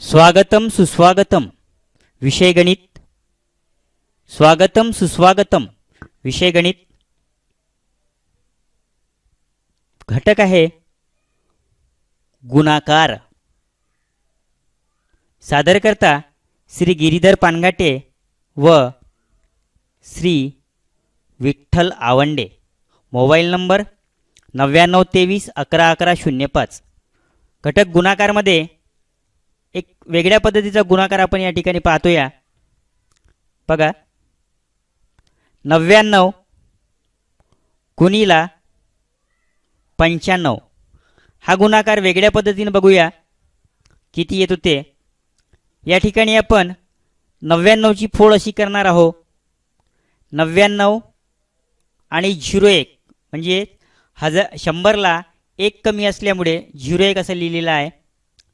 स्वागतम सुस्वागतम विषय गणित. स्वागतम सुस्वागतम विषय गणित. घटक आहे गुणाकार. सादरकर्ता श्री गिरीधर पानगाटे व श्री विठ्ठल आवंडे. मोबाईल नंबर नव्याण्णव तेवीस अकरा अकरा शून्य पाच. घटक गुणाकारमध्ये एक वेगळ्या पद्धतीचा गुणाकार आपण या ठिकाणी पाहतोया. बघा. नव्याण्णव गुणीला पंच्याण्णव. हा गुणाकार वेगळ्या पद्धतीने बघूया. किती येतो ते या ठिकाणी आपण नव्याण्णवची फोड अशी करणार आहोत. नव्याण्णव आणि झिरो एक. म्हणजे हजार शंभरला एक कमी असल्यामुळे झिरो एक असं लिहिलेलं आहे.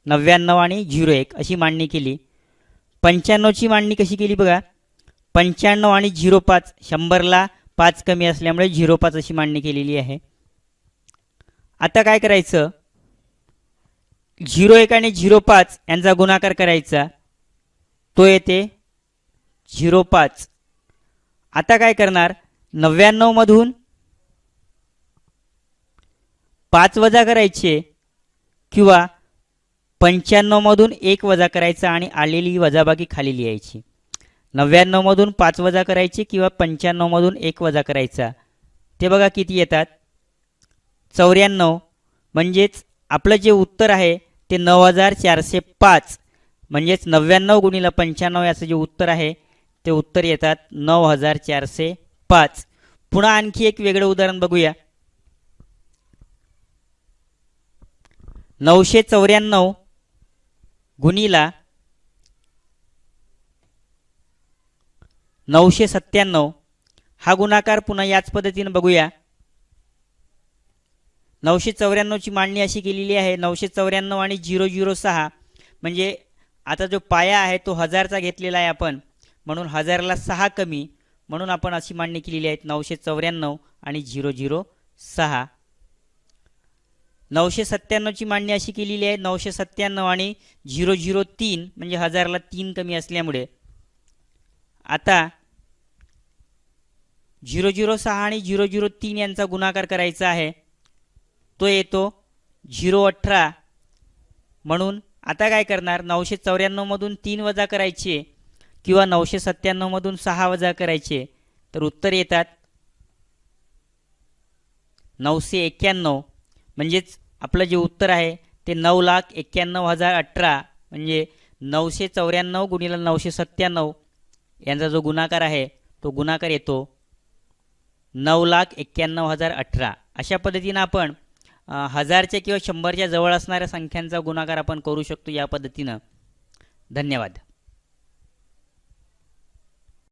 नव्याण्णव आणि झिरो एक अशी मांडणी केली. पंच्याण्णवची मांडणी कशी केली बघा. पंच्याण्णव आणि झिरो पाच शंभरला पाच कमी असल्यामुळे झिरो पाच अशी मांडणी केलेली आहे. आता काय करायचं? झिरो एक आणि झिरो पाच यांचा गुणाकार करायचा. तो येते झिरो पाच. आता काय करणार? नव्याण्णवमधून पाच वजा करायचे किंवा पंच्याण्णवमधून एक वजा करायचा आणि आलेली वजाबाकी खाली लिहायची नव्याण्णवमधून पाच वजा करायची किंवा पंच्याण्णवमधून एक वजा करायचा. ते बघा किती येतात? चौऱ्याण्णव म्हणजेच आपलं जे उत्तर आहे ते नऊ हजार चारशे पाच. म्हणजेच नव्याण्णव गुणीला पंच्याण्णव याचं जे उत्तर आहे ते उत्तर येतात नऊ हजार चारशे पाच. पुन्हा आणखी एक वेगळं उदाहरण बघूया. नऊशे चौऱ्याण्णव गुणीला नऊशे सत्त्याण्णव. हा गुणाकार पुन्हा याच पद्धतीनं बघूया. नऊशे चौऱ्याण्णवची मांडणी अशी केलेली आहे. नऊशे चौऱ्याण्णव आणि झिरो झिरो सहा. म्हणजे आता जो पाया आहे तो हजारचा घेतलेला आहे आपण. म्हणून हजारला सहा कमी. म्हणून आपण अशी मांडणी केलेली आहे. नऊशे चौऱ्याण्णव आणि झिरो झिरो सहा. नऊशे सत्त्याण्णवची मांडणी अशी केलेली आहे. नऊशे सत्त्याण्णव आणि झिरो झिरो तीन म्हणजे हजारला तीन कमी असल्यामुळे. आता झिरो झिरो सहा आणि झिरो झिरो तीन यांचा गुणाकार करायचा आहे. तो येतो झिरो अठरा. म्हणून आता काय करणार? नऊशे चौऱ्याण्णवमधून तीन वजा करायचे किंवा नऊशे सत्त्याण्णवमधून सहा वजा करायचे. तर उत्तर येतात नऊशे एक्क्याण्णव. म्हणजेच आपलं जे उत्तर आहे ते नऊ लाख एक्क्याण्णव हजार अठरा म्हणजे नऊशे चौऱ्याण्णव गुणिले नऊशे सत्त्याण्णव यांचा जो गुणाकार आहे तो गुणाकार येतो नऊ लाख एक्क्याण्णव हजार अठरा. अशा पद्धतीनं आपण हजारच्या किंवा शंभरच्या जवळ असणाऱ्या संख्यांचा गुणाकार आपण करू शकतो या पद्धतीनं. धन्यवाद.